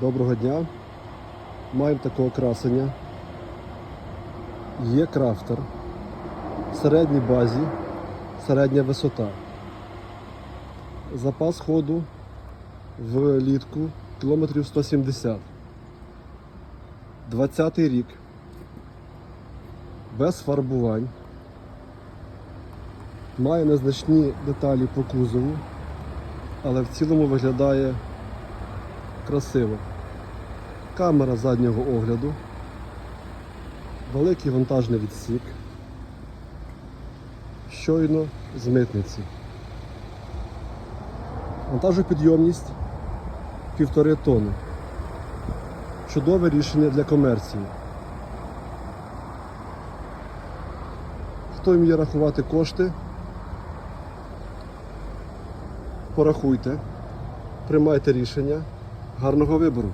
Доброго дня. Маємо такого красення. Є крафтер. В середній базі, середня висота. Запас ходу влітку кілометрів 170. 20 рік. Без фарбувань. Має незначні деталі по кузову, але в цілому виглядає красиво. Камера заднього огляду, великий вантажний відсік, щойно з митниці. Вантажопідйомність півтори тони. Чудове рішення для комерції. Хто вміє рахувати кошти? Порахуйте, приймайте рішення. Harnów obie buru.